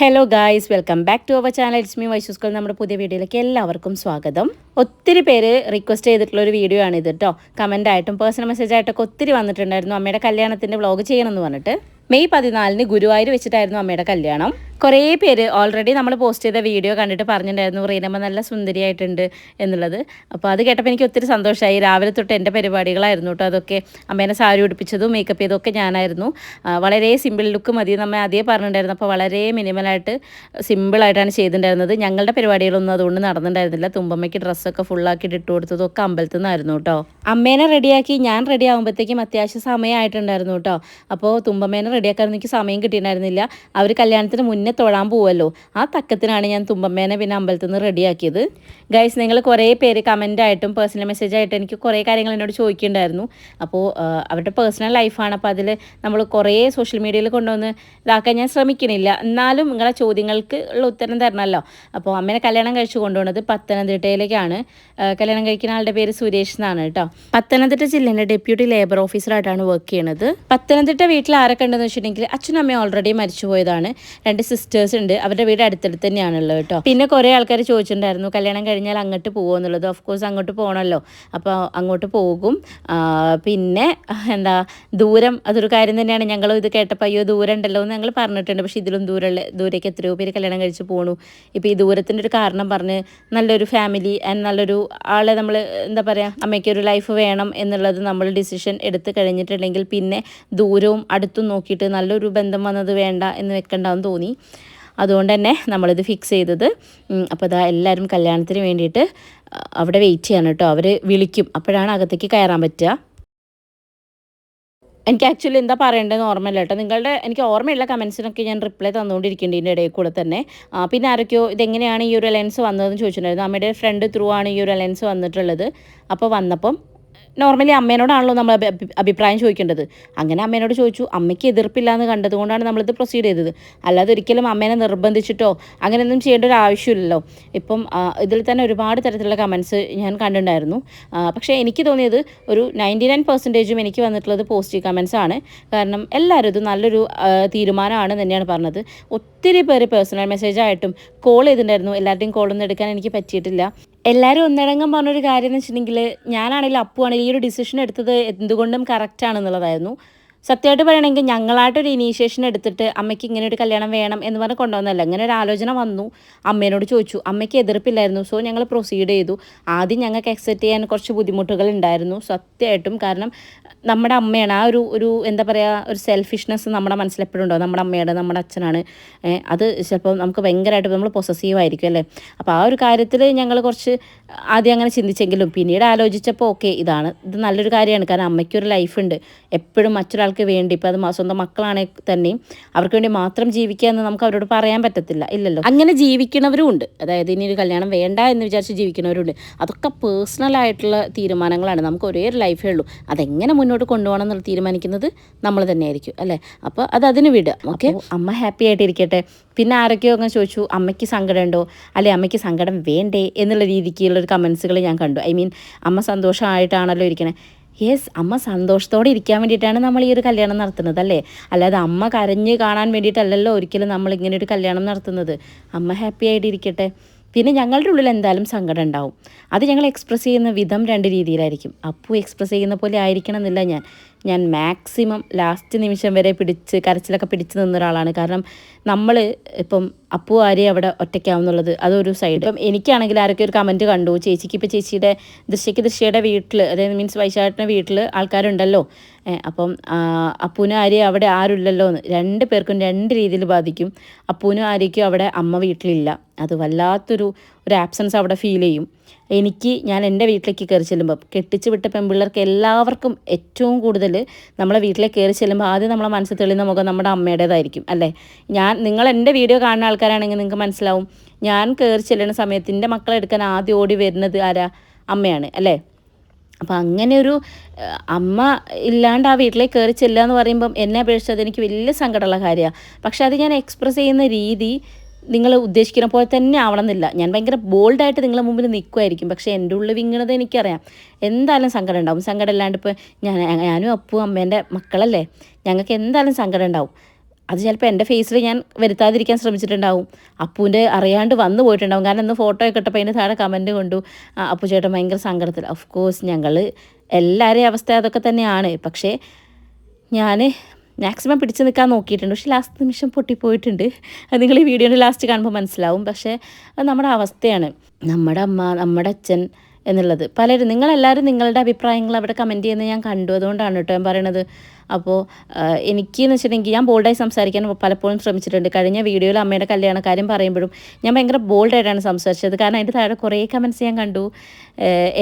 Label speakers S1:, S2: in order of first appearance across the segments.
S1: Hello guys welcome back to our channel it's me വൈശുസ്കൾ നമ്മുടെ പുതിയ വീഡിയോയിലേക്ക് എല്ലാവർക്കും സ്വാഗതം. ഒത്തിരി പേര് റിക്വസ്റ്റ് ചെയ്തിട്ടുള്ള ഒരു വീഡിയോ ആണ് ഇത് കേട്ടോ കമന്റായിട്ടും പേഴ്സണൽ മെസ്സേജായിട്ടൊക്കെ ഒത്തിരി വന്നിട്ടുണ്ടായിരുന്നു. അമ്മയുടെ കല്യാണത്തിന്റെ വ്ളോഗ് ചെയ്യണമെന്ന് പറഞ്ഞിട്ട്. മെയ് പതിനാലിന് ഗുരുവായൂർ വെച്ചിട്ടായിരുന്നു അമ്മയുടെ കല്യാണം. കുറേ പേര് ഓൾറെഡി നമ്മൾ പോസ്റ്റ് ചെയ്ത വീഡിയോ കണ്ടിട്ട് പറഞ്ഞിട്ടുണ്ടായിരുന്നു റീനമ്മ നല്ല സുന്ദരിയായിട്ടുണ്ട് എന്നുള്ളത്. അപ്പോൾ അത് കേട്ടപ്പോൾ എനിക്ക് ഒത്തിരി സന്തോഷമായി രാവിലെ തൊട്ട് എന്റെ പരിപാടികളായിരുന്നു കേട്ടോ അതൊക്കെ. അമ്മേനെ സാരി ഉടുപ്പിച്ചതും മേക്കപ്പ് ചെയ്തതൊക്കെ ഞാനായിരുന്നു. വളരെ സിമ്പിൾ ലുക്ക് മതി നമ്മൾ അതേ പറഞ്ഞിട്ടുണ്ടായിരുന്നു. അപ്പോൾ വളരെ മിനിമലായിട്ട് സിമ്പിളായിട്ടാണ് ചെയ്തിട്ടുണ്ടായിരുന്നത്. ഞങ്ങളുടെ പരിപാടികളൊന്നും അതുകൊണ്ട് നടന്നിട്ടുണ്ടായിരുന്നില്ല. തുമ്പമ്മയ്ക്ക് ഡ്രസ്സൊക്കെ ഫുള്ളാക്കിയിട്ട് ഇട്ട് കൊടുത്തതൊക്കെ അമ്പലത്തിൽ നിന്നായിരുന്നു കേട്ടോ അമ്മേനെ റെഡിയാക്കി ഞാൻ റെഡി ആകുമ്പോഴത്തേക്കും അത്യാവശ്യം സമയമായിട്ടുണ്ടായിരുന്നു കേട്ടോ അപ്പോൾ തുമ്പമ്മേനെ റെഡിയാക്കാൻ എനിക്ക് സമയം കിട്ടിയിട്ടുണ്ടായിരുന്നില്ല. അവർ കല്യാണത്തിന് മുന്നേ തൊഴാൻ പോവുമല്ലോ ആ തക്കത്തിനാണ് ഞാൻ തുമ്പമ്മേനെ പിന്നെ അമ്പലത്തിൽ നിന്ന് റെഡിയാക്കിയത്. ഗൈസ് നിങ്ങൾ കുറേ പേര് കമന്റ് ആയിട്ടും പേഴ്സണൽ മെസ്സേജ് ആയിട്ടും എനിക്ക് കുറേ കാര്യങ്ങൾ എന്നോട് ചോദിക്കുന്നുണ്ടായിരുന്നു. അപ്പോൾ അവരുടെ പേഴ്സണൽ ലൈഫാണ് അപ്പോൾ അതിൽ നമ്മൾ കുറേ സോഷ്യൽ മീഡിയയിൽ കൊണ്ടുവന്ന് ഇതാക്കാൻ ഞാൻ ശ്രമിക്കണില്ല എന്നാലും നിങ്ങളെ ചോദ്യങ്ങൾക്ക് ഉള്ള ഉത്തരം തരണമല്ലോ. അപ്പോൾ അമ്മേനെ കല്യാണം കഴിച്ചു കൊണ്ടുപോകുന്നത് പത്തനംതിട്ടയിലേക്കാണ്. കല്യാണം കഴിക്കുന്ന ആളുടെ പേര് സുരേഷ് എന്നാണ് കേട്ടോ. പത്തനംതിട്ട ജില്ലേന്റെ ഡെപ്യൂട്ടി ലേബർ ഓഫീസറായിട്ടാണ് വർക്ക് ചെയ്യണത്. പത്തനംതിട്ട വീട്ടിൽ ആരൊക്കെ ഉണ്ടെന്ന് വെച്ചിട്ടുണ്ടെങ്കിൽ അച്ഛനും അമ്മയും ഓൾറെഡി മരിച്ചു പോയതാണ്. രണ്ട് സിസ്റ്റേഴ്സ് ഉണ്ട്. അവരുടെ വീട് അടുത്തടുത്ത് തന്നെയാണുള്ളത് കേട്ടോ. പിന്നെ കുറേ ആൾക്കാർ ചോദിച്ചിട്ടുണ്ടായിരുന്നു കല്യാണം കഴിഞ്ഞാൽ അങ്ങോട്ട് പോകുമോ എന്നുള്ളത്? ഓഫ് കോഴ്സ് അങ്ങോട്ട് പോകണമല്ലോ അപ്പോൾ അങ്ങോട്ട് പോകും. പിന്നെ എന്താ ദൂരം അതൊരു കാര്യം തന്നെയാണ്. ഞങ്ങൾ ഇത് കേട്ടപ്പോൾ അയ്യോ ദൂരം ഉണ്ടല്ലോ എന്ന് ഞങ്ങൾ പറഞ്ഞിട്ടുണ്ട്. പക്ഷേ ഇതിലും ദൂരമുള്ള ദൂരേക്ക് എത്രയോ പേര് കല്യാണം കഴിച്ച് പോണു. ഇപ്പോൾ ഈ ദൂരത്തിന്റെ ഒരു കാരണം പറഞ്ഞ് നല്ലൊരു ഫാമിലി ആൻഡ് നല്ലൊരു ആളെ നമ്മൾ എന്താ പറയുക അമ്മയ്ക്കൊരു ലൈഫ് വേണം എന്നുള്ളത് നമ്മൾ ഡിസിഷൻ എടുത്ത് കഴിഞ്ഞിട്ടുണ്ടെങ്കിൽ പിന്നെ ദൂരവും അടുത്തും നോക്കിയിട്ട് നല്ലൊരു ബന്ധം വന്നത് വേണ്ട എന്ന് വെക്കണ്ടാന്ന് തോന്നി. അതുകൊണ്ട് തന്നെ നമ്മളിത് ഫിക്സ് ചെയ്തത്. അപ്പോൾ ഇതാ എല്ലാവരും കല്യാണത്തിന് വേണ്ടിയിട്ട് അവിടെ വെയിറ്റ് ചെയ്യണം കേട്ടോ. അവർ വിളിക്കും. അപ്പോഴാണ് അകത്തേക്ക് കയറാൻ പറ്റുക. എനിക്ക് ആക്ച്വലി എന്താ പറയേണ്ടതെന്ന് ഓർമ്മയില്ല കേട്ടോ. നിങ്ങളുടെ എനിക്ക് ഓർമ്മയുള്ള കമൻസിനൊക്കെ ഞാൻ റിപ്ലൈ തന്നുകൊണ്ടിരിക്കുന്നുണ്ട് ഇടയിൽ കൂടെ തന്നെ. പിന്നെ ആരൊക്കെയോ ഇതെങ്ങനെയാണ് ഈ ഒരു അലയൻസ് വന്നതെന്ന് ചോദിച്ചിട്ടുണ്ടായിരുന്നു. അമ്മയുടെ ഫ്രണ്ട് ത്രൂ ആണ് ഈ ഒരു അലയൻസ് വന്നിട്ടുള്ളത്. അപ്പോൾ വന്നപ്പം നോർമലി അമ്മേനോടാണല്ലോ നമ്മൾ അഭി- അഭി- അഭിപ്രായം ചോദിക്കേണ്ടത്. അങ്ങനെ അമ്മേനോട് ചോദിച്ചു അമ്മയ്ക്ക് എതിർപ്പില്ല എന്ന് കണ്ടതുകൊണ്ടാണ് നമ്മളിത് പ്രൊസീഡ് ചെയ്തത്. അല്ലാതെ ഒരിക്കലും അമ്മേനെ നിർബന്ധിച്ചിട്ടോ അങ്ങനെയൊന്നും ചെയ്യേണ്ട ഒരു ആവശ്യമില്ലല്ലോ. ഇപ്പം ഇതിൽ തന്നെ ഒരുപാട് തരത്തിലുള്ള കമൻസ് ഞാൻ കണ്ടിട്ടുണ്ടായിരുന്നു. പക്ഷേ എനിക്ക് തോന്നിയത് ഒരു നയന്റി നയൻ പെർസെന്റേജും എനിക്ക് വന്നിട്ടുള്ളത് പോസിറ്റീവ് കമൻസ് ആണ്. കാരണം എല്ലാവരും ഇത് നല്ലൊരു തീരുമാനമാണ് തന്നെയാണ് പറഞ്ഞത്. ഒത്തിരി പേര് പേഴ്സണൽ മെസ്സേജായിട്ടും കോൾ ചെയ്തിട്ടുണ്ടായിരുന്നു. എല്ലാവരുടെയും കോളൊന്നും എടുക്കാൻ എനിക്ക് പറ്റിയിട്ടില്ല. എല്ലാവരും ഒന്നടങ്കം പറഞ്ഞൊരു കാര്യം എന്ന് വെച്ചിട്ടുണ്ടെങ്കിൽ ഞാനാണെങ്കിലും അപ്പുവാണെങ്കിൽ ഈ ഒരു ഡിസിഷൻ എടുത്തത് എന്തുകൊണ്ടും കറക്റ്റ് ആണെന്നുള്ളതായിരുന്നു. സത്യമായിട്ട് പറയണമെങ്കിൽ ഞങ്ങളായിട്ടൊരു ഇനീഷ്യേഷൻ എടുത്തിട്ട് അമ്മയ്ക്ക് ഇങ്ങനെ ഒരു കല്യാണം വേണം എന്ന് പറഞ്ഞ് കൊണ്ടുവന്നല്ല അങ്ങനെ ഒരു ആലോചന വന്നു. അമ്മേനോട് ചോദിച്ചു അമ്മയ്ക്ക് എതിർപ്പില്ലായിരുന്നു. സോ ഞങ്ങൾ പ്രൊസീഡ് ചെയ്തു. ആദ്യം ഞങ്ങൾക്ക് അക്സെപ്റ്റ് ചെയ്യാൻ കുറച്ച് ബുദ്ധിമുട്ടുകൾ ഉണ്ടായിരുന്നു. സത്യമായിട്ടും കാരണം നമ്മുടെ അമ്മയാണ്. ആ ഒരു ഒരു എന്താ പറയുക ഒരു സെൽഫിഷ്നെസ് നമ്മുടെ മനസ്സിൽ എപ്പോഴും ഉണ്ടാവും നമ്മുടെ അമ്മയുടെ നമ്മുടെ അച്ഛനാണ്. അത് ചിലപ്പോൾ നമുക്ക് ഭയങ്കരമായിട്ട് നമ്മൾ പൊസസീവ് ആയിരിക്കും അല്ലേ? അപ്പോൾ ആ ഒരു കാര്യത്തിൽ ഞങ്ങൾ കുറച്ച് ആദ്യം അങ്ങനെ ചിന്തിച്ചെങ്കിലും പിന്നീട് ആലോചിച്ചപ്പോൾ ഓക്കെ ഇതാണ്. ഇത് നല്ലൊരു കാര്യമാണ്. കാരണം അമ്മയ്ക്കൊരു ലൈഫ് ഉണ്ട്. എപ്പോഴും മറ്റൊരാൾക്ക് വേണ്ടി. ഇപ്പോൾ അത് സ്വന്തം മക്കളാണെങ്കിൽ തന്നെയും അവർക്ക് വേണ്ടി മാത്രം ജീവിക്കുക എന്ന് നമുക്ക് അവരോട് പറയാൻ പറ്റത്തില്ല. ഇല്ലല്ലോ? അങ്ങനെ ജീവിക്കുന്നവരും ഉണ്ട്. അതായത് ഇനി ഒരു കല്യാണം വേണ്ട എന്ന് വിചാരിച്ച് ജീവിക്കുന്നവരുണ്ട് അതൊക്കെ പേഴ്സണൽ ആയിട്ടുള്ള തീരുമാനങ്ങളാണ്. നമുക്ക് ഒരേ ഒരു ലൈഫേ ഉള്ളൂ. അതെങ്ങനെ മുന്നോട്ട് കൊണ്ടുപോകണം എന്നുള്ള തീരുമാനിക്കുന്നത് നമ്മൾ തന്നെയായിരിക്കും അല്ലേ? അപ്പോൾ അത് അതിന് വിടുക ഓക്കെ? അമ്മ ഹാപ്പി ആയിട്ടിരിക്കട്ടെ. പിന്നെ ആരൊക്കെയോ അങ്ങനെ ചോദിച്ചു അമ്മയ്ക്ക് സങ്കടമുണ്ടോ അല്ലെ അമ്മയ്ക്ക് സങ്കടം വേണ്ടേ? എന്നുള്ള രീതിക്കുള്ളൊരു കമൻസുകൾ ഞാൻ കണ്ടു. ഐ മീൻ അമ്മ സന്തോഷമായിട്ടാണല്ലോ ഇരിക്കണേ. യെസ് അമ്മ സന്തോഷത്തോടെ ഇരിക്കാൻ വേണ്ടിയിട്ടാണ് നമ്മൾ ഈ ഒരു കല്യാണം നടത്തുന്നത് അല്ലേ അല്ലാതെ അമ്മ കരഞ്ഞ് കാണാൻ വേണ്ടിയിട്ടല്ലല്ലോ ഒരിക്കലും നമ്മൾ ഇങ്ങനെ ഒരു കല്യാണം നടത്തുന്നത്. അമ്മ ഹാപ്പി ആയിട്ട് ഇരിക്കട്ടെ. പിന്നെ ഞങ്ങളുടെ ഉള്ളിൽ എന്തായാലും സങ്കടം ഉണ്ടാവും. അത് ഞങ്ങൾ എക്സ്പ്രസ് ചെയ്യുന്ന വിധം രണ്ട് രീതിയിലായിരിക്കും. അപ്പു എക്സ്പ്രസ് ചെയ്യുന്ന പോലെ ആയിരിക്കണം എന്നില്ല ഞാൻ. ഞാൻ മാക്സിമം ലാസ്റ്റ് നിമിഷം വരെ പിടിച്ച് കരച്ചിലൊക്കെ പിടിച്ച് നിന്ന ഒരാളാണ്. കാരണം നമ്മൾ ഇപ്പം അപ്പു ആരെയും അവിടെ ഒറ്റയ്ക്കാവുന്നുള്ളത്. അതൊരു സൈഡ് ഇപ്പം എനിക്കാണെങ്കിൽ ആരൊക്കെ ഒരു കമന്റ് കണ്ടു. ചേച്ചിക്ക് ഇപ്പോൾ ചേച്ചിയുടെ ദൃശ്യക്ക് ദൃശ്യയുടെ വീട്ടിൽ അതായത് മീൻസ് വൈശാട്ടിന്റെ വീട്ടിൽ ആൾക്കാരുണ്ടല്ലോ. അപ്പം അപ്പൂനും ആര്യ അവിടെ ആരുമില്ലല്ലോ എന്ന്. രണ്ട് പേർക്കും രണ്ട് രീതിയിൽ ബാധിക്കും. അപ്പൂനും ആര്യയ്ക്കും അവിടെ അമ്മ വീട്ടിലില്ല. അത് വല്ലാത്തൊരു ഒരു ആബ്സൻസ് അവിടെ ഫീൽ ചെയ്യും. എനിക്ക് ഞാൻ എന്റെ വീട്ടിലേക്ക് കയറി ചെല്ലുമ്പോൾ കെട്ടിച്ച് വിട്ട പെൺപിള്ളേർക്ക് എല്ലാവർക്കും ഏറ്റവും കൂടുതൽ നമ്മളെ വീട്ടിലേക്ക് കയറി ചെല്ലുമ്പോൾ ആദ്യം നമ്മളെ മനസ്സിൽ തെളിയുന്ന മുഖം നമ്മുടെ അമ്മയുടേതായിരിക്കും അല്ലേ? ഞാൻ നിങ്ങൾ എന്റെ വീഡിയോ കാണുന്ന ആൾക്കാരാണെങ്കിൽ നിങ്ങൾക്ക് മനസ്സിലാവും ഞാൻ കയറി ചെല്ലുന്ന സമയത്ത് എന്റെ മക്കളെ എടുക്കാൻ ആദ്യം ഓടി വരുന്നത് ആരാ? അമ്മയാണ് അല്ലേ? അപ്പം അങ്ങനെ ഒരു അമ്മ ഇല്ലാണ്ട് ആ വീട്ടിലേക്ക് കയറി ചെല്ലുക എന്ന് പറയുമ്പം എന്നെ അപേക്ഷിച്ച് അതെനിക്ക് വലിയ സങ്കടമുള്ള കാര്യമാണ്. പക്ഷെ അത് ഞാൻ എക്സ്പ്രസ് ചെയ്യുന്ന രീതി നിങ്ങൾ ഉദ്ദേശിക്കുന്ന പോലെ തന്നെ ആവണമെന്നില്ല. ഞാൻ ഭയങ്കര ബോൾഡായിട്ട് നിങ്ങളെ മുമ്പിൽ നിൽക്കുമായിരിക്കും പക്ഷേ എന്റെ ഉള്ളിൽ വിങ്ങണത് എനിക്കറിയാം. എന്തായാലും സങ്കടം ഉണ്ടാവും. സങ്കടം ഇല്ലാണ്ട് ഇപ്പോൾ ഞാൻ ഞാനും അപ്പു അമ്മേന്റെ മക്കളല്ലേ? ഞങ്ങൾക്ക് എന്തായാലും സങ്കടം ഉണ്ടാവും. അത് ചിലപ്പോൾ എന്റെ ഫേസിൽ ഞാൻ വരുത്താതിരിക്കാൻ ശ്രമിച്ചിട്ടുണ്ടാവും. അപ്പൂന്റെ അറിയാണ്ട് വന്നു പോയിട്ടുണ്ടാവും. കാരണം ഇന്ന് ഫോട്ടോ ഒക്കെ ഇട്ടപ്പോൾ അതിന് താഴെ കമന്റ് കൊണ്ടു. "ആ, അപ്പു ചേട്ടൻ ഭയങ്കര സങ്കടത്തിൽ ഓഫ് കോഴ്സ് ഞങ്ങൾ എല്ലാവരെയും അവസ്ഥ അതൊക്കെ തന്നെയാണ്. പക്ഷേ ഞാൻ മാക്സിമം പിടിച്ചു നിൽക്കാൻ നോക്കിയിട്ടുണ്ട്. പക്ഷേ ലാസ്റ്റ് നിമിഷം പൊട്ടിപ്പോയിട്ടുണ്ട്. അത് നിങ്ങൾ ഈ വീഡിയോയുടെ ലാസ്റ്റ് കാണുമ്പോൾ മനസ്സിലാവും. പക്ഷേ അത് നമ്മുടെ അവസ്ഥയാണ്. നമ്മുടെ അമ്മ നമ്മുടെ അച്ഛൻ എന്നുള്ളത്. പലരും നിങ്ങളെല്ലാവരും നിങ്ങളുടെ അഭിപ്രായങ്ങൾ അവിടെ കമന്റ് ചെയ്യുന്നത് ഞാൻ കണ്ടു. അതുകൊണ്ടാണ് കേട്ടോ ഞാൻ പറയണത്. അപ്പോൾ എനിക്ക് എന്ന് വെച്ചിട്ടുണ്ടെങ്കിൽ ഞാൻ ബോൾഡായി സംസാരിക്കാൻ പലപ്പോഴും ശ്രമിച്ചിട്ടുണ്ട്. കഴിഞ്ഞ വീഡിയോയിൽ അമ്മയുടെ കല്യാണ കാര്യം പറയുമ്പോഴും ഞാൻ ഭയങ്കര ബോൾഡായിട്ടാണ് സംസാരിച്ചത്. കാരണം അതിന്റെ താഴെ കുറേ കമന്റ്സ് ഞാൻ കണ്ടു.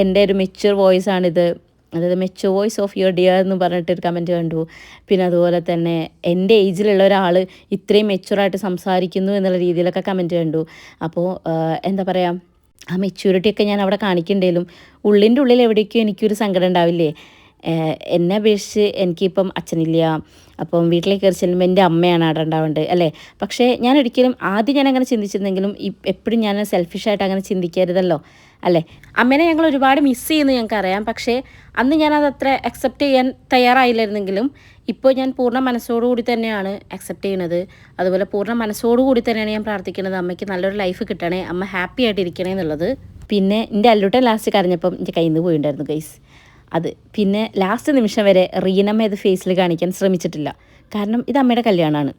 S1: എന്റെ ഒരു മെച്യൂർ വോയിസ് ആണിത്. അതായത് macho voice of your dear എന്ന് പറഞ്ഞിട്ടൊരു കമന്റ് കണ്ടു. പിന്നെ അതുപോലെ തന്നെ എന്റെ ഏജിലുള്ള ഒരാൾ ഇത്രയും മെച്ചുറായിട്ട് സംസാരിക്കുന്നു എന്നുള്ള രീതിയിലൊക്കെ കമന്റ് കണ്ടു. അപ്പോൾ എന്താ പറയുക ആ മെച്യൂരിറ്റി ഒക്കെ ഞാൻ അവിടെ കാണിക്കണ്ടേലും ഉള്ളിന്റെ ഉള്ളിൽ എവിടേക്കും എനിക്കൊരു സങ്കടം ഉണ്ടാവില്ലേ? എന്നെ അപേക്ഷിച്ച് എനിക്കിപ്പം അച്ഛനില്ല. അപ്പം വീട്ടിലേക്ക് കയറി ചെല്ലുമ്പോൾ എന്റെ അമ്മയാണ് അവിടെ ഉണ്ടാവേണ്ടത് അല്ലേ? പക്ഷേ ഞാൻ ഒരിക്കലും ആദ്യം ഞാൻ അങ്ങനെ ചിന്തിച്ചിരുന്നെങ്കിലും എപ്പോഴും ഞാൻ സെൽഫിഷായിട്ട് അങ്ങനെ ചിന്തിക്കരുതല്ലോ. അല്ലേ? അമ്മേനെ ഞങ്ങൾ ഒരുപാട് മിസ് ചെയ്യുന്നു ഞങ്ങൾക്ക് അറിയാം. പക്ഷേ അന്ന് ഞാനത് അത്ര അക്സെപ്റ്റ് ചെയ്യാൻ തയ്യാറായില്ലായിരുന്നെങ്കിലും ഇപ്പോൾ ഞാൻ പൂർണ മനസ്സോടുകൂടി തന്നെയാണ് അക്സെപ്റ്റ് ചെയ്യുന്നത്. അതുപോലെ പൂർണ മനസ്സോടുകൂടി തന്നെയാണ് ഞാൻ പ്രാർത്ഥിക്കുന്നത്. അമ്മയ്ക്ക് നല്ലൊരു ലൈഫ് കിട്ടണേ അമ്മ ഹാപ്പി ആയിട്ട് ഇരിക്കണേ എന്നുള്ളത്. പിന്നെ എന്റെ അല്ലുട്ടൻ ലാസ്റ്റ് കരഞ്ഞപ്പം എന്റെ കയ്യിൽ നിന്ന് പോയിണ്ടായിരുന്നു ഗൈസ് അത് പിന്നെ ലാസ്റ്റ് നിമിഷം വരെ റീനമ്മ ഇത് ഫേസിൽ കാണിക്കാൻ ശ്രമിച്ചിട്ടില്ല. കാരണം ഇത് അമ്മയുടെ കല്യാണമാണ്.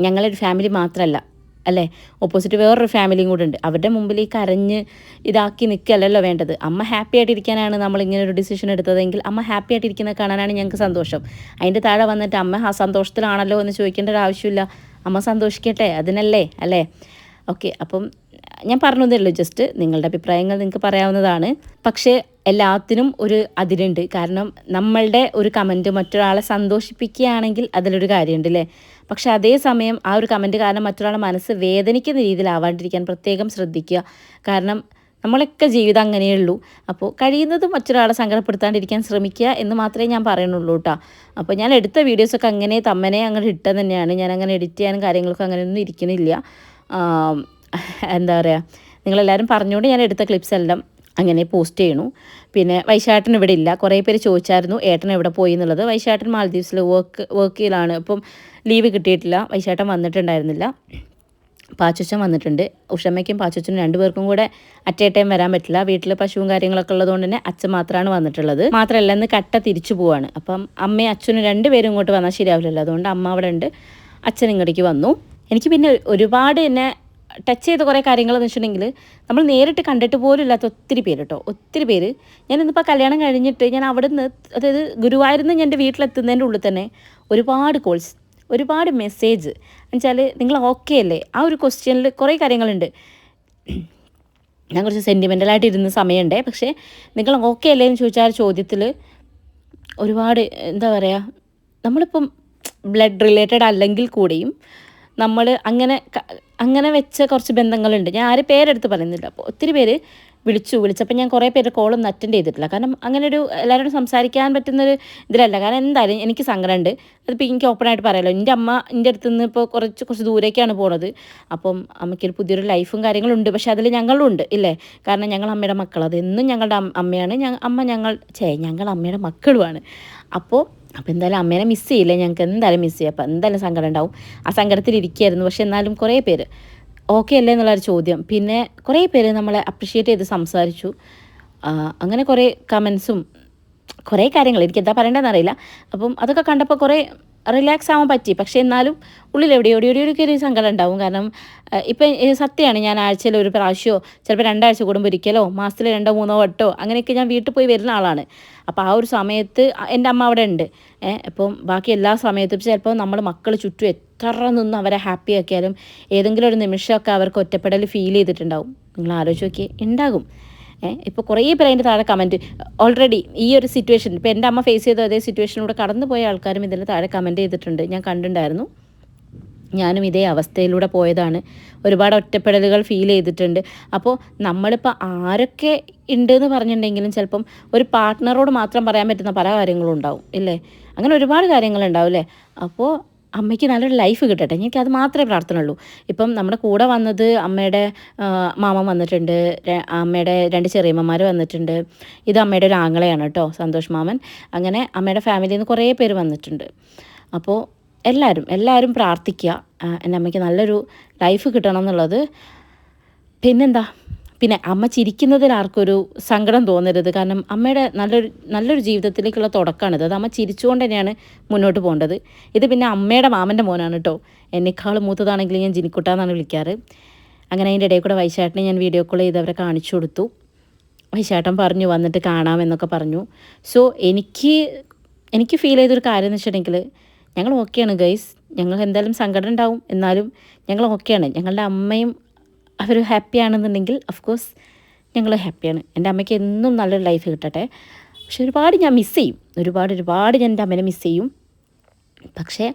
S1: ഞങ്ങളൊരു ഫാമിലി മാത്രമല്ല അല്ലേ? ഓപ്പോസിറ്റ് വേറൊരു ഫാമിലിയും കൂടെ ഉണ്ട്. അവരുടെ മുമ്പിൽ ഈ കരഞ്ഞ് ഇതാക്കി നിൽക്കല്ലല്ലോ വേണ്ടത്. അമ്മ ഹാപ്പി ആയിട്ടിരിക്കാനാണ് നമ്മൾ ഇങ്ങനെ ഒരു ഡിസിഷൻ എടുത്തതെങ്കിൽ അമ്മ ഹാപ്പി ആയിട്ടിരിക്കുന്നത് കാണാനാണ് ഞങ്ങൾക്ക് സന്തോഷം. അതിന്റെ താഴെ വന്നിട്ട് അമ്മ ആ സന്തോഷത്തിലാണല്ലോ? എന്ന് ചോദിക്കേണ്ട ഒരു ആവശ്യമില്ല. അമ്മ സന്തോഷിക്കട്ടെ? അതിനല്ലേ? അല്ലേ? ഓക്കെ അപ്പം ഞാൻ പറഞ്ഞതേ ഉള്ളൂ ജസ്റ്റ് നിങ്ങളുടെ അഭിപ്രായങ്ങൾ നിങ്ങൾക്ക് പറയാവുന്നതാണ്. പക്ഷേ എല്ലാത്തിനും ഒരു അതിരുണ്ട്. കാരണം നമ്മളുടെ ഒരു കമന്റ് മറ്റൊരാളെ സന്തോഷിപ്പിക്കുകയാണെങ്കിൽ അതിലൊരു കാര്യമുണ്ട് അല്ലേ പക്ഷേ അതേസമയം ആ ഒരു കമന്റ് കാരണം മറ്റൊരാളെ മനസ്സ് വേദനിക്കുന്ന രീതിയിലാവാണ്ടിരിക്കാൻ പ്രത്യേകം ശ്രദ്ധിക്കുക. കാരണം നമ്മളൊക്കെ ജീവിതം അങ്ങനെയുള്ളൂ. അപ്പോൾ കഴിയുന്നത് മറ്റൊരാളെ സങ്കടപ്പെടുത്താണ്ടിരിക്കാൻ ശ്രമിക്കുക എന്ന് മാത്രമേ ഞാൻ പറയുന്നുള്ളൂ കേട്ടോ അപ്പോൾ ഞാൻ എടുത്ത വീഡിയോസൊക്കെ അങ്ങനെ തമ്മനെ അങ്ങനെ ഇട്ടത് തന്നെയാണ് ഞാൻ അങ്ങനെ എഡിറ്റ് ചെയ്യാനും കാര്യങ്ങളൊക്കെ അങ്ങനെയൊന്നും ഇരിക്കുന്നില്ല. എന്താ പറയുക നിങ്ങളെല്ലാവരും പറഞ്ഞുകൊണ്ട് ഞാൻ എടുത്ത ക്ലിപ്സ് എല്ലാം അങ്ങനെ പോസ്റ്റ് ചെയ്യണു പിന്നെ വൈശാട്ടൻ ഇവിടെ ഇല്ല. കുറേ പേര് ചോദിച്ചായിരുന്നു ഏട്ടൻ എവിടെ പോയി? എന്നുള്ളത്. വൈശാട്ടൻ മാലദ്വീപ്സിൽ വർക്ക് വർക്കിലാണ് അപ്പം ലീവ് കിട്ടിയിട്ടില്ല. വൈശാട്ടൻ വന്നിട്ടുണ്ടായിരുന്നില്ല. പാച്ചുച്ചൻ വന്നിട്ടുണ്ട്. ഉഷമ്മയ്ക്കും പാച്ചുച്ചനും രണ്ടുപേർക്കും കൂടെ അറ്റ് എ ടൈം വരാൻ പറ്റില്ല. വീട്ടിൽ പശുവും കാര്യങ്ങളൊക്കെ ഉള്ളതുകൊണ്ട് തന്നെ അച്ഛൻ മാത്രമാണ് വന്നിട്ടുള്ളത്. മാത്രമല്ല ഇന്ന് കട്ട തിരിച്ചു പോവാണ്. അപ്പം അമ്മയും അച്ഛനും രണ്ടുപേരും ഇങ്ങോട്ട് വന്നാൽ ശരിയാവില്ലല്ലോ. അതുകൊണ്ട് അമ്മ അവിടെ ഉണ്ട്. അച്ഛൻ ഇങ്ങോട്ടേക്ക് വന്നു. എനിക്ക് പിന്നെ ഒരുപാട് എന്നെ ടച്ച് ചെയ്ത കുറേ കാര്യങ്ങളെന്ന് വെച്ചിട്ടുണ്ടെങ്കിൽ നമ്മൾ നേരിട്ട് കണ്ടിട്ട് പോലും ഇല്ലാത്ത ഒത്തിരി പേര് കേട്ടോ ഒത്തിരി പേര്. ഞാൻ ഇന്നിപ്പോൾ കല്യാണം കഴിഞ്ഞിട്ട് ഞാൻ അവിടെ നിന്ന് അതായത് ഗുരുവായൂരിൽ നിന്ന് എന്റെ വീട്ടിലെത്തുന്നതിന്റെ ഉള്ളിൽ തന്നെ ഒരുപാട് കോൾസ് ഒരുപാട് മെസ്സേജ് എന്നുവെച്ചാൽ നിങ്ങൾ ഓക്കെ അല്ലേ? ആ ഒരു ക്വസ്റ്റ്യനിൽ കുറേ കാര്യങ്ങളുണ്ട്. ഞാൻ കുറച്ച് സെന്റിമെന്റലായിട്ട് ഇരുന്ന സമയമുണ്ടേ. പക്ഷേ നിങ്ങൾ ഓക്കെ അല്ലേ എന്ന് ചോദിച്ചാൽ ആ ചോദ്യത്തിൽ ഒരുപാട് എന്താ പറയുക നമ്മളിപ്പം ബ്ലഡ് റിലേറ്റഡ് അല്ലെങ്കിൽ കൂടിയും നമ്മൾ അങ്ങനെ അങ്ങനെ വെച്ച കുറച്ച് ബന്ധങ്ങളുണ്ട്. ഞാൻ ആരും പേരെടുത്ത് പറയുന്നില്ല. അപ്പോൾ ഒത്തിരി പേര് വിളിച്ചു വിളിച്ചപ്പോൾ ഞാൻ കുറേ പേര് കോളൊന്നും അറ്റൻഡ് ചെയ്തിട്ടില്ല. കാരണം അങ്ങനെ ഒരു എല്ലാവരോടും സംസാരിക്കാൻ പറ്റുന്നൊരു ഇതിലല്ല. കാരണം എന്തായാലും എനിക്ക് സങ്കടമുണ്ട് അതിപ്പോൾ എനിക്ക് ഓപ്പണായിട്ട് പറയാമല്ലോ എന്റെ അമ്മ എന്റെ അടുത്ത് നിന്ന് ഇപ്പോൾ കുറച്ച് കുറച്ച് ദൂരേക്കാണ് പോണത്. അപ്പം അമ്മയ്ക്കൊരു പുതിയൊരു ലൈഫും കാര്യങ്ങളും ഉണ്ട് പക്ഷേ അതിൽ ഞങ്ങളും ഉണ്ട് ഇല്ലേ? കാരണം ഞങ്ങൾ അമ്മയുടെ മക്കൾ അതെന്നും ഞങ്ങളുടെ അമ്മയാണ് അമ്മ ഞങ്ങൾ ചേ ഞങ്ങൾ അമ്മയുടെ മക്കളുമാണ്. അപ്പോൾ അപ്പോൾ എന്തായാലും അമ്മേനെ മിസ് ചെയ്യില്ല? ഞങ്ങൾക്ക് എന്തായാലും മിസ് ചെയ്യും. അപ്പോൾ എന്തായാലും സങ്കടം ഉണ്ടാവും. ആ സങ്കടത്തിൽ ഇരിക്കുകയായിരുന്നു. പക്ഷെ എന്നാലും കുറേ പേര് ഓക്കെ അല്ലേ എന്നുള്ളൊരു ചോദ്യം. പിന്നെ കുറേ പേര് നമ്മളെ അപ്രിഷ്യേറ്റ് ചെയ്ത് സംസാരിച്ചു. അങ്ങനെ കുറേ കമൻസും കുറേ കാര്യങ്ങൾ. എനിക്ക് എന്താ പറയേണ്ടതെന്ന് അറിയില്ല. അപ്പം അതൊക്കെ കണ്ടപ്പോൾ കുറേ റിലാക്സ് ആവാൻ പറ്റി. പക്ഷേ എന്നാലും ഉള്ളിൽ എവിടെ എവിടെ എവിടെയൊക്കെ ഒരു സങ്കടം ഉണ്ടാവും. കാരണം ഇപ്പം സത്യമാണ്. ഞാൻ ആഴ്ചയിൽ ഒരു പ്രാവശ്യമോ ചിലപ്പോൾ രണ്ടാഴ്ച കൂടുമ്പോൾ ഒരിക്കലോ മാസത്തിൽ രണ്ടോ മൂന്നോ വട്ടോ അങ്ങനെയൊക്കെ ഞാൻ വീട്ടിൽ പോയി വരുന്ന ആളാണ്. അപ്പോൾ ആ ഒരു സമയത്ത് എന്റെ അമ്മ അവിടെ ഉണ്ട്. അപ്പം ബാക്കി എല്ലാ സമയത്തും ചിലപ്പോൾ നമ്മൾ മക്കൾ ചുറ്റും എത്ര നിന്ന് അവരെ ഹാപ്പി ആക്കിയാലും ഏതെങ്കിലും ഒരു നിമിഷമൊക്കെ അവർക്ക് ഒറ്റപ്പെടൽ ഫീൽ ചെയ്തിട്ടുണ്ടാവും. നിങ്ങൾ ആലോചിച്ച് നോക്കിയേ ഉണ്ടാകും. ഇപ്പോൾ കുറേ പേര് അതിന്റെ താഴെ കമന്റ് ഓൾറെഡി ഈ ഒരു സിറ്റുവേഷൻ ഇപ്പോൾ എന്റെ അമ്മ ഫേസ് ചെയ്ത അതേ സിറ്റുവേഷനിലൂടെ കടന്നു പോയ ആൾക്കാരും ഇതിന്റെ താഴെ കമന്റ് ചെയ്തിട്ടുണ്ട്. ഞാൻ കണ്ടിട്ടുണ്ടായിരുന്നു. ഞാനും ഇതേ അവസ്ഥയിലൂടെ പോയതാണ്. ഒരുപാട് ഒറ്റപ്പെടലുകൾ ഫീൽ ചെയ്തിട്ടുണ്ട്. അപ്പോൾ നമ്മളിപ്പോൾ ആരൊക്കെ ഉണ്ട് എന്ന് പറഞ്ഞിട്ടുണ്ടെങ്കിലും ചിലപ്പം ഒരു പാർട്ട്ണറോട് മാത്രം പറയാൻ പറ്റുന്ന പല കാര്യങ്ങളും ഉണ്ടാവും ഇല്ലേ? അങ്ങനെ ഒരുപാട് കാര്യങ്ങളുണ്ടാവും അല്ലേ അപ്പോൾ അമ്മയ്ക്ക് നല്ലൊരു ലൈഫ് കിട്ടട്ടെ. എനിക്ക് അത് മാത്രമേ പ്രാർത്ഥനയുള്ളൂ. ഇപ്പം നമ്മുടെ കൂടെ വന്നത് അമ്മയുടെ മാമൻ വന്നിട്ടുണ്ട്. അമ്മയുടെ രണ്ട് ചെറിയമ്മമാർ വന്നിട്ടുണ്ട്. ഇത് അമ്മയുടെ ഒരു ആങ്ങളെയാണ് കേട്ടോ സന്തോഷ് മാമൻ. അങ്ങനെ അമ്മയുടെ ഫാമിലിയിൽ നിന്ന് കുറേ പേര് വന്നിട്ടുണ്ട്. അപ്പോൾ എല്ലാവരും എല്ലാവരും പ്രാർത്ഥിക്കുക എന്റെ അമ്മയ്ക്ക് നല്ലൊരു ലൈഫ് കിട്ടണം എന്നുള്ളത്. പിന്നെന്താ? പിന്നെ അമ്മ ചിരിക്കുന്നതിൽ ആർക്കൊരു സങ്കടം തോന്നരുത്. കാരണം അമ്മയുടെ നല്ലൊരു നല്ലൊരു ജീവിതത്തിലേക്കുള്ള തുടക്കമാണിത് അത് അമ്മ ചിരിച്ചുകൊണ്ട് തന്നെയാണ് മുന്നോട്ട് പോകേണ്ടത്. ഇത് പിന്നെ അമ്മയുടെ മാമന്റെ മോനാണ് കേട്ടോ. എന്നെക്കാൾ മൂത്തതാണെങ്കിൽ ഞാൻ ജിനിക്കുട്ടാന്നാണ് വിളിക്കാറ്. അങ്ങനെ അതിന്റെ ഇടയിൽ കൂടെ വൈശാട്ടിനെ ഞാൻ വീഡിയോ കോൾ ചെയ്ത് അവരെ കാണിച്ചു കൊടുത്തു. വൈശാട്ടൻ പറഞ്ഞു വന്നിട്ട് കാണാമെന്നൊക്കെ പറഞ്ഞു. സോ എനിക്ക് എനിക്ക് ഫീൽ ചെയ്തൊരു കാര്യം എന്ന് വെച്ചിട്ടുണ്ടെങ്കിൽ ഞങ്ങൾ ഓക്കെയാണ് ഗൈസ് ഞങ്ങൾ എന്തായാലും സങ്കടം ഉണ്ടാവും. എന്നാലും ഞങ്ങൾ ഓക്കെയാണ് ഞങ്ങളുടെ അമ്മയും അവർ ഹാപ്പി ആണെന്നുണ്ടെങ്കിൽ കോഴ്സ് ഞങ്ങൾ ഹാപ്പിയാണ്. എന്റെ അമ്മയ്ക്ക് എന്നും നല്ലൊരു ലൈഫ് കിട്ടട്ടെ. പക്ഷെ ഒരുപാട് ഞാൻ മിസ് ചെയ്യും. ഒരുപാട് ഒരുപാട് ഞാൻ എന്റെ അമ്മേനെ മിസ് ചെയ്യും. പക്ഷേ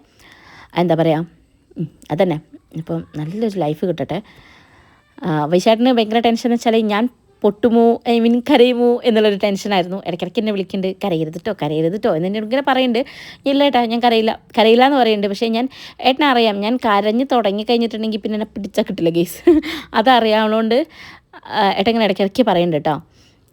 S1: എന്താ പറയുക അതന്നെ. ഇപ്പം നല്ലൊരു ലൈഫ് കിട്ടട്ടെ. വൈശാട്ടിന് ഭയങ്കര ടെൻഷൻ എന്ന് വെച്ചാൽ ഞാൻ പൊട്ടുമോ? I mean കരയുമോ? എന്നുള്ളൊരു ടെൻഷനായിരുന്നു ഇടയ്ക്കിടയ്ക്ക് എന്നെ വിളിക്കുന്നുണ്ട്. കരയരുത് കേട്ടോ കരയരുത് കേട്ടോ എന്ന് ഇങ്ങനെ പറയുന്നുണ്ട് ഇല്ല ഏട്ടാ ഞാൻ കരയില്ല. കരയില്ല എന്ന് പറയുന്നുണ്ട് പക്ഷേ ഞാൻ ഏട്ടനെ അറിയാം. ഞാൻ കരഞ്ഞ് തുടങ്ങി കഴിഞ്ഞിട്ടുണ്ടെങ്കിൽ പിന്നെ എന്നെ പിടിച്ചാൽ കിട്ടില്ല ഗേസ് അതറിയാവുന്നതുകൊണ്ട് ഏട്ടൻ ഇങ്ങനെ ഇടയ്ക്കിടയ്ക്ക് പറയുന്നുണ്ട് കേട്ടോ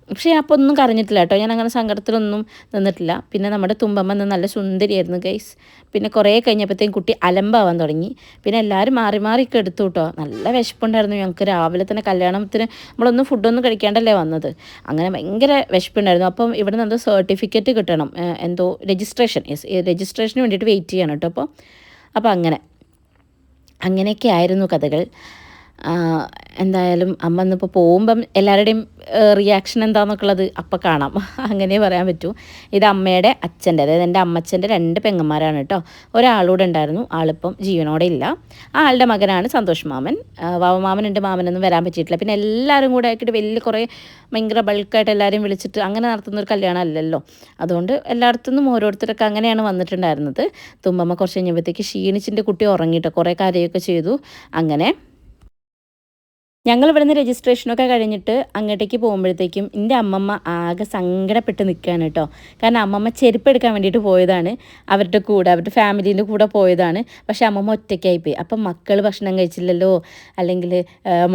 S1: പക്ഷേ ഞാൻ അപ്പോൾ ഒന്നും കരഞ്ഞിട്ടില്ല കേട്ടോ. ഞാൻ അങ്ങനെ സങ്കടത്തിലൊന്നും നിന്നിട്ടില്ല. പിന്നെ നമ്മുടെ തുമ്പമ്മ നല്ല സുന്ദരിയായിരുന്നു ഗൈസ് പിന്നെ കുറേ കഴിഞ്ഞപ്പോഴത്തേക്കും കുട്ടി അലമ്പാവാൻ തുടങ്ങി. പിന്നെ എല്ലാവരും മാറി മാറി ഒക്കെ എടുത്തു കേട്ടോ. നല്ല വിശപ്പുണ്ടായിരുന്നു ഞങ്ങൾക്ക്. രാവിലെ തന്നെ കല്യാണത്തിന് നമ്മളൊന്നും ഫുഡൊന്നും കഴിക്കാണ്ടല്ലേ വന്നത്. അങ്ങനെ ഭയങ്കര വിശപ്പുണ്ടായിരുന്നു. അപ്പം ഇവിടെ നിന്ന് എന്തോ സർട്ടിഫിക്കറ്റ് കിട്ടണം. എന്തോ രജിസ്ട്രേഷൻ യെസ് രജിസ്ട്രേഷന് വേണ്ടിയിട്ട് വെയിറ്റ് ചെയ്യണം കേട്ടോ. അപ്പോൾ അപ്പോൾ അങ്ങനെ. അങ്ങനെയൊക്കെ ആയിരുന്നു കഥകൾ. എന്തായാലും അമ്മ ഇന്നിപ്പോൾ പോകുമ്പം എല്ലാവരുടെയും റിയാക്ഷൻ എന്താണെന്നൊക്കെ ഉള്ളത് അപ്പം കാണാം. അങ്ങനെ പറയാൻ പറ്റൂ. ഇത് അമ്മയുടെ അച്ഛന്റെ അതായത് എന്റെ അമ്മച്ചന്റെ രണ്ട് പെങ്ങന്മാരാണ് കേട്ടോ. ഒരാളൂടെ ഉണ്ടായിരുന്നു ആളിപ്പം ജീവനോടെ ഇല്ല. ആളുടെ മകനാണ് സന്തോഷ് മാമൻ. വാവമാമൻ വാവ മാമനുണ്ട് മാമനൊന്നും വരാൻ പറ്റിയിട്ടില്ല. പിന്നെ എല്ലാവരും കൂടെ ആക്കിയിട്ട് വലിയ കുറേ ഭയങ്കര ബൾക്കായിട്ട് എല്ലാവരും വിളിച്ചിട്ട് അങ്ങനെ നടത്തുന്ന ഒരു കല്യാണം അല്ലല്ലോ. അതുകൊണ്ട് എല്ലായിടത്തു നിന്നും ഓരോരുത്തരൊക്കെ അങ്ങനെയാണ് വന്നിട്ടുണ്ടായിരുന്നത്. തുമ്പമ്മ കുറച്ച് കഴിഞ്ഞപ്പോഴത്തേക്ക് ക്ഷീണിച്ചിന്റെ കുട്ടി ഉറങ്ങിയിട്ട് കുറേ കാര്യമൊക്കെ ചെയ്തു. അങ്ങനെ ഞങ്ങൾ ഇവിടുന്ന് രജിസ്ട്രേഷനൊക്കെ കഴിഞ്ഞിട്ട് അങ്ങോട്ടേക്ക് പോകുമ്പോഴത്തേക്കും എന്റെ അമ്മമ്മ ആകെ സങ്കടപ്പെട്ട് നിൽക്കുകയാണ് കേട്ടോ. കാരണം അമ്മമ്മ ചെരുപ്പ് എടുക്കാൻ വേണ്ടിയിട്ട് പോയതാണ്. അവരുടെ കൂടെ അവരുടെ ഫാമിലീന്റെ കൂടെ പോയതാണ്. പക്ഷേ അമ്മമ്മ ഒറ്റയ്ക്കായിപ്പോയി അപ്പം മക്കൾ ഭക്ഷണം കഴിച്ചില്ലല്ലോ? അല്ലെങ്കിൽ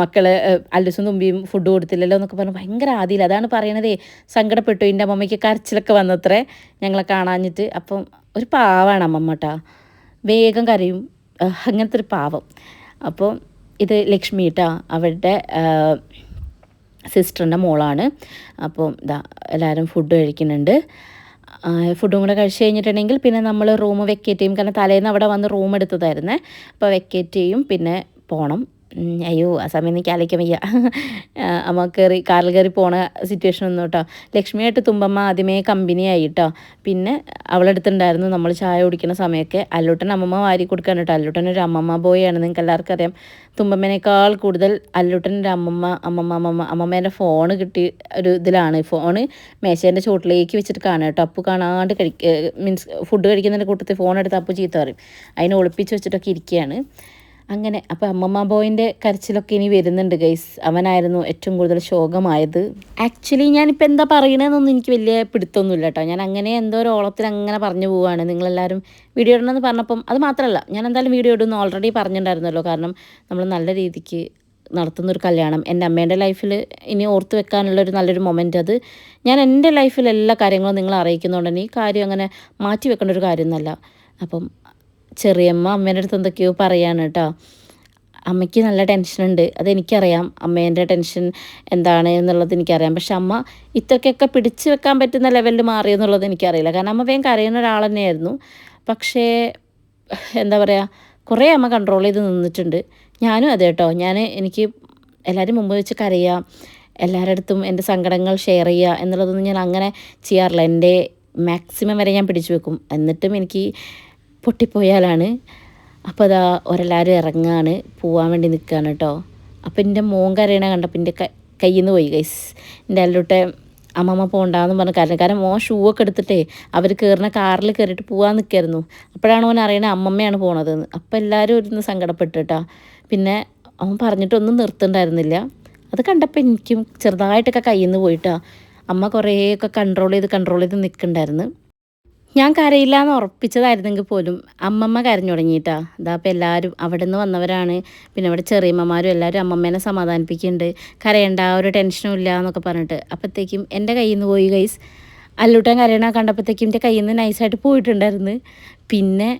S1: മക്കൾ അല്ലുസും തുമ്പിയും ഫുഡ് കൊടുത്തില്ലല്ലോ എന്നൊക്കെ പറഞ്ഞ് ഭയങ്കര ആദിയിൽ അതാണ് പറയണതേ. സങ്കടപ്പെട്ടു. എന്റെ അമ്മമ്മയ്ക്ക് കരച്ചിലൊക്കെ വന്നത്രേ ഞങ്ങളെ കാണാഞ്ഞിട്ട്. അപ്പം ഒരു പാവാണ് അമ്മമ്മ കേട്ടോ വേഗം കരയും. അങ്ങനത്തെ ഒരു പാവം. അപ്പോൾ ഇത് ലക്ഷ്മി കേട്ടോ അവരുടെ സിസ്റ്ററിന്റെ മോളാണ്. അപ്പം ഇതാ എല്ലാവരും ഫുഡ് കഴിക്കുന്നുണ്ട്. ഫുഡും കൂടെ കഴിച്ച് കഴിഞ്ഞിട്ടുണ്ടെങ്കിൽ പിന്നെ നമ്മൾ റൂം വെക്കേറ്റ് ചെയ്യും. കാരണം തലേന്ന് അവിടെ വന്ന് റൂം എടുത്തതായിരുന്നേ. അപ്പോൾ വെക്കേറ്റ് ചെയ്യും പിന്നെ പോകണം അയ്യോ ആ സമയം എനിക്ക് ആലോചിക്കാൻ വയ്യ. അമ്മ കയറി കാറിൽ കയറി പോണ സിറ്റുവേഷൻ ഒന്നും കേട്ടോ. ലക്ഷ്മിയായിട്ട് തുമ്പമ്മ ആദ്യമേ കമ്പനിയായി കേട്ടോ. പിന്നെ അവളെടുത്തുണ്ടായിരുന്നു നമ്മൾ ചായ കുടിക്കുന്ന സമയമൊക്കെ. അല്ലൂട്ടൻ അമ്മമ്മ വാരി കൊടുക്കാൻ കേട്ടോ. അല്ലൂട്ടൻ ഒരു അമ്മമ്മ ബോയാണ് നിങ്ങൾക്ക് എല്ലാവർക്കും അറിയാം. തുമ്പമ്മേനേക്കാൾ കൂടുതൽ അല്ലൂട്ടൻ ഒരു അമ്മമ്മ അമ്മമ്മ അമ്മമ്മ അമ്മമ്മേന്റെ ഫോൺ കിട്ടി ഒരു ഇതിലാണ്. ഫോണ് മേശേന്റെ ചോട്ടിലേക്ക് വെച്ചിട്ട് കാണുക കേട്ടോ. അപ്പു കാണാണ്ട് കഴിക്ക മീൻസ് ഫുഡ് കഴിക്കുന്നതിന്റെ കൂട്ടത്തിൽ ഫോൺ എടുത്ത് അപ്പു ചീത്ത പറയും. അതിനെ ഒളിപ്പിച്ച് വെച്ചിട്ടൊക്കെ ഇരിക്കുകയാണ് അങ്ങനെ അപ്പോൾ അമ്മമ്മ ബോയിന്റെ കരച്ചിലൊക്കെ ഇനി വരുന്നുണ്ട് ഗൈസ് അവനായിരുന്നു ഏറ്റവും കൂടുതൽ ശോകമായത്. ആക്ച്വലി ഞാനിപ്പോൾ എന്താ പറയണതെന്നൊന്നും എനിക്ക് വലിയ പിടുത്തൊന്നുമില്ല കേട്ടോ ഞാൻ അങ്ങനെ എന്തോ ഒരു ഓളത്തിൽ അങ്ങനെ പറഞ്ഞു പോവുകയാണ് നിങ്ങളെല്ലാവരും വീഡിയോ ഇടണമെന്ന് പറഞ്ഞപ്പം അത് മാത്രമല്ല ഞാൻ എന്തായാലും വീഡിയോ ഇടുന്നു ഓൾറെഡി പറഞ്ഞിട്ടുണ്ടായിരുന്നല്ലോ. കാരണം നമ്മൾ നല്ല രീതിക്ക് നടത്തുന്ന ഒരു കല്യാണം. എന്റെ അമ്മേന്റെ ലൈഫിൽ ഇനി ഓർത്ത് വെക്കാനുള്ള ഒരു നല്ലൊരു മൊമെന്റ് അത്. ഞാൻ എന്റെ ലൈഫിൽ എല്ലാ കാര്യങ്ങളും നിങ്ങളെ അറിയിക്കുന്നതുകൊണ്ട് തന്നെ ഈ കാര്യം അങ്ങനെ മാറ്റി വെക്കേണ്ട ഒരു കാര്യമൊന്നുമല്ല. അപ്പം ചെറിയമ്മ അമ്മേന്റെ അടുത്ത് എന്തൊക്കെയോ പറയാണ് കേട്ടോ അമ്മയ്ക്ക് നല്ല ടെൻഷനുണ്ട് അതെനിക്കറിയാം. അമ്മേന്റെ ടെൻഷൻ എന്താണ് എന്നുള്ളത് എനിക്കറിയാം. പക്ഷെ അമ്മ ഇത്രയ്ക്കൊക്കെ പിടിച്ചു വെക്കാൻ പറ്റുന്ന ലെവലിൽ മാറി എന്നുള്ളത് എനിക്കറിയില്ല. കാരണം അമ്മ വേഗം കരയുന്ന ഒരാൾ തന്നെയായിരുന്നു. പക്ഷേ എന്താ പറയുക കുറേ അമ്മ കൺട്രോൾ ചെയ്ത് നിന്നിട്ടുണ്ട്. ഞാനും അതെ കേട്ടോ ഞാൻ എനിക്ക് എല്ലാവരും മുമ്പ് വെച്ച് കരയുക എല്ലാവരുടെ അടുത്തും എന്റെ സങ്കടങ്ങൾ ഷെയർ ചെയ്യുക എന്നുള്ളതൊന്നും ഞാൻ അങ്ങനെ ചെയ്യാറില്ല. എന്റെ മാക്സിമം വരെ ഞാൻ പിടിച്ചു വെക്കും. എന്നിട്ടും എനിക്ക് പൊട്ടിപ്പോയാലാണ്. അപ്പോൾ അതാ ഒരെല്ലാവരും ഇറങ്ങാണ് പോവാൻ വേണ്ടി നിൽക്കുകയാണ് കേട്ടോ അപ്പോൾ എന്റെ മോൻ കരയണ കണ്ടപ്പോൾ എന്റെ കയ്യിൽ നിന്ന് പോയി ഗൈസ് എന്റെ അല്ലോട്ടെ അമ്മമ്മ പോകണ്ടെന്ന് പറഞ്ഞ കാരണം കാരണം മോൻ ഷൂ ഒക്കെ എടുത്തിട്ടേ അവർ കയറുന്ന കാറിൽ കയറിയിട്ട് പോകാൻ നിൽക്കായിരുന്നു അപ്പോഴാണ് അവൻ അറിയണത് അമ്മമ്മയാണ് പോണതെന്ന് അപ്പോൾ എല്ലാവരും ഇരുന്ന് സങ്കടപ്പെട്ടു കേട്ടോ പിന്നെ അവൻ പറഞ്ഞിട്ടൊന്നും നിർത്തുണ്ടായിരുന്നില്ല. അത് കണ്ടപ്പോൾ എനിക്കും ചെറുതായിട്ടൊക്കെ കയ്യിൽ നിന്ന് പോയിട്ടാ അമ്മ കുറേയൊക്കെ കൺട്രോൾ ചെയ്ത് കൺട്രോൾ ചെയ്ത് നിൽക്കണ്ടായിരുന്നു ഞാൻ കരയില്ല എന്ന് ഉറപ്പിച്ചതായിരുന്നെങ്കിൽ പോലും അമ്മമ്മ കരഞ്ഞു തുടങ്ങിയിട്ടാ. ഇതാ അപ്പോൾ എല്ലാവരും അവിടെ നിന്ന് വന്നവരാണ്. പിന്നെ അവിടെ ചെറിയമ്മമാരും എല്ലാവരും അമ്മമ്മേനെ സമാധാനിപ്പിക്കുന്നുണ്ട്. കരയണ്ട ഒരു ടെൻഷനും ഇല്ല എന്നൊക്കെ പറഞ്ഞിട്ട്. അപ്പോഴത്തേക്കും എന്റെ കയ്യിൽ നിന്ന് പോയി ഗൈസ് അല്ലൂട്ടൻ കരയണ കണ്ടപ്പോഴത്തേക്കും എന്റെ കയ്യിൽ നിന്ന് നൈസായിട്ട് പോയിട്ടുണ്ടായിരുന്നു. പിന്നെ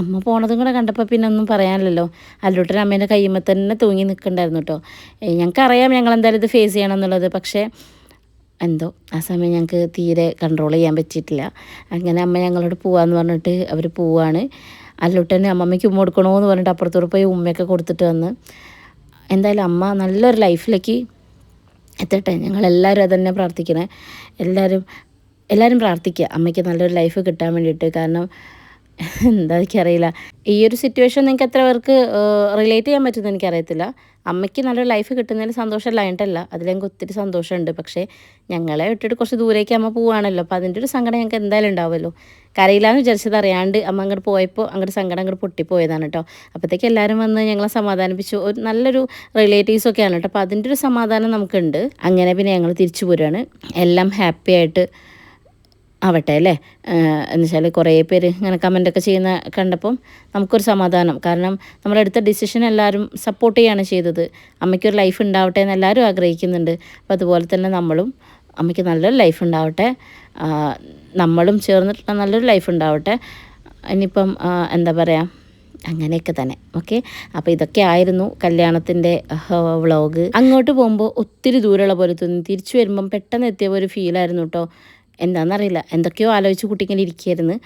S1: അമ്മ പോണതും കൂടെ കണ്ടപ്പോൾ പിന്നെ ഒന്നും പറയാനില്ലല്ലോ. അല്ലൂട്ടൻ അമ്മേന്റെ കയ്യുമ്പോൾ തന്നെ തൂങ്ങി നിൽക്കണ്ടായിരുന്നു കേട്ടോ ഞങ്ങൾക്കറിയാം ഞങ്ങൾ എന്തായാലും ഇത് ഫേസ് ചെയ്യണം എന്നുള്ളത്. പക്ഷേ എന്തോ. ആ സമയം ഞങ്ങൾക്ക് തീരെ കൺട്രോൾ ചെയ്യാൻ പറ്റിയിട്ടില്ല. അങ്ങനെ അമ്മ ഞങ്ങളോട് പോവാന്ന് പറഞ്ഞിട്ട് അവർ പോവാണ്. അല്ലൂട്ടന് അമ്മമ്മയ്ക്ക് ഉമ്മ കൊടുക്കണമെന്ന് പറഞ്ഞിട്ട് അപ്പുറത്തോട് പോയി ഉമ്മയൊക്കെ കൊടുത്തിട്ട് വന്ന്. എന്തായാലും അമ്മ നല്ലൊരു ലൈഫിലേക്ക് എത്തട്ടെ. ഞങ്ങളെല്ലാവരും തന്നെ പ്രാർത്ഥിക്കണേ. എല്ലാവരും എല്ലാവരും പ്രാർത്ഥിക്കുക അമ്മയ്ക്ക് നല്ലൊരു ലൈഫ് കിട്ടാൻ വേണ്ടിയിട്ട്. കാരണം എന്താ എനിക്കറിയില്ല. ഈ ഒരു സിറ്റുവേഷൻ നിങ്ങൾക്ക് എത്ര പേർക്ക് റിലേറ്റ് ചെയ്യാൻ പറ്റുമെന്ന് എനിക്കറിയത്തില്ല. അമ്മയ്ക്ക് നല്ലൊരു ലൈഫ് കിട്ടുന്നതിൽ സന്തോഷമില്ലായിട്ടല്ല ഞങ്ങൾക്ക് ഒത്തിരി സന്തോഷമുണ്ട്. പക്ഷേ ഞങ്ങളെ വിട്ടിട്ട് കുറച്ച് ദൂരേക്ക് അമ്മ പോവുകയാണല്ലോ അപ്പോൾ അതിന്റെ ഒരു സങ്കടം ഞങ്ങൾക്ക് എന്തായാലും ഉണ്ടാവുമല്ലോ. കരയില്ലാന്ന് വിചാരിച്ചത് അറിയാണ്ട് അമ്മ അങ്ങോട്ട് പോയപ്പോൾ അങ്ങോട്ട് സങ്കടം അങ്ങോട്ട് പൊട്ടിപ്പോയതാണ് കേട്ടോ. അപ്പോഴത്തേക്ക് എല്ലാവരും വന്ന് ഞങ്ങളെ സമാധാനിപ്പിച്ചു. ഒരു നല്ലൊരു റിലേറ്റീവ്സൊക്കെയാണ് കേട്ടോ. അപ്പോൾ അതിന്റെ ഒരു സമാധാനം നമുക്കുണ്ട്. അങ്ങനെ പിന്നെ ഞങ്ങൾ തിരിച്ചു പോരുകയാണ് എല്ലാം ഹാപ്പി ആയിട്ട് ആവട്ടെ അല്ലേ? എന്ന് വെച്ചാൽ കുറേ പേര് ഇങ്ങനെ കമന്റൊക്കെ ചെയ്യുന്ന കണ്ടപ്പം നമുക്കൊരു സമാധാനം. കാരണം നമ്മളെടുത്ത ഡിസിഷൻ എല്ലാവരും സപ്പോർട്ട് ചെയ്യാണ് ചെയ്തത്. അമ്മയ്ക്കൊരു ലൈഫ് ഉണ്ടാവട്ടെ എന്ന് എല്ലാവരും ആഗ്രഹിക്കുന്നുണ്ട്. അപ്പോൾ അതുപോലെ തന്നെ നമ്മളും അമ്മയ്ക്ക് നല്ലൊരു ലൈഫ് ഉണ്ടാവട്ടെ. നമ്മളും ചേർന്നിട്ടുള്ള നല്ലൊരു ലൈഫ് ഉണ്ടാവട്ടെ. ഇനിയിപ്പം എന്താ പറയുക അങ്ങനെയൊക്കെ തന്നെ. ഓക്കെ? അപ്പോൾ ഇതൊക്കെ ആയിരുന്നു കല്യാണത്തിന്റെ വ്ളോഗ് അങ്ങോട്ട് പോകുമ്പോൾ ഒത്തിരി ദൂരമുള്ള പോലെ തോന്നി തിരിച്ചു വരുമ്പം പെട്ടെന്ന് എത്തിയ ഒരു ഫീലായിരുന്നു കേട്ടോ. എന്താണെന്നറിയില്ല എന്തൊക്കെയോ ആലോചിച്ച് കുട്ടിങ്ങനെ ഇരിക്കുകയായിരുന്നു.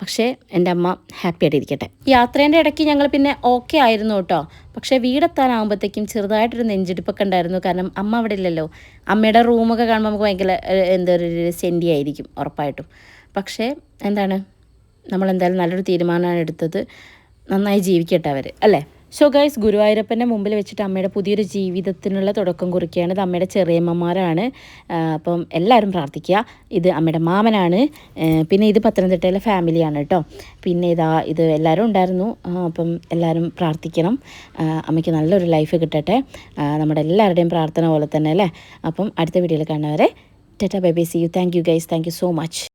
S1: പക്ഷേ എന്റെ അമ്മ ഹാപ്പി ആയിട്ട് ഇരിക്കട്ടെ. യാത്രേന്റെ ഇടയ്ക്ക് ഞങ്ങൾ പിന്നെ ഓക്കെ ആയിരുന്നു കേട്ടോ. പക്ഷേ വീടെത്താനാകുമ്പോഴത്തേക്കും ചെറുതായിട്ടൊരു നെഞ്ചിടിപ്പൊക്കെ ഉണ്ടായിരുന്നു. കാരണം അമ്മ അവിടെ ഇല്ലല്ലോ. അമ്മയുടെ റൂമൊക്കെ കാണുമ്പോൾ നമുക്ക് ഭയങ്കര എന്താ ഒരു സെന്റി ആയിരിക്കും ഉറപ്പായിട്ടും. പക്ഷേ എന്താണ്? നമ്മളെന്തായാലും നല്ലൊരു തീരുമാനമാണ് എടുത്തത്. നന്നായി ജീവിക്കട്ടെ അവർ അല്ലേ? സോ ഗൈസ് ഗുരുവായൂരപ്പന്റെ മുമ്പിൽ വെച്ചിട്ട് അമ്മയുടെ പുതിയൊരു ജീവിതത്തിനുള്ള തുടക്കം കുറിക്കുകയാണ്. ഇത് അമ്മയുടെ ചെറിയമ്മമാരാണ്. അപ്പം എല്ലാവരും പ്രാർത്ഥിക്കുക. ഇത് അമ്മയുടെ മാമനാണ്. പിന്നെ ഇത് പത്തനംതിട്ടയിലെ ഫാമിലിയാണ് കേട്ടോ. പിന്നെ ഇതാ ഇത് എല്ലാവരും ഉണ്ടായിരുന്നു. അപ്പം എല്ലാവരും പ്രാർത്ഥിക്കണം. അമ്മയ്ക്ക് നല്ലൊരു ലൈഫ് കിട്ടട്ടെ. നമ്മുടെ എല്ലാവരുടെയും പ്രാർത്ഥന പോലെ തന്നെ അല്ലേ? അപ്പം അടുത്ത വീഡിയോയിൽ കാണുന്നവരെ ടെറ്റ bye bye see you. Thank you guys. Thank you so much.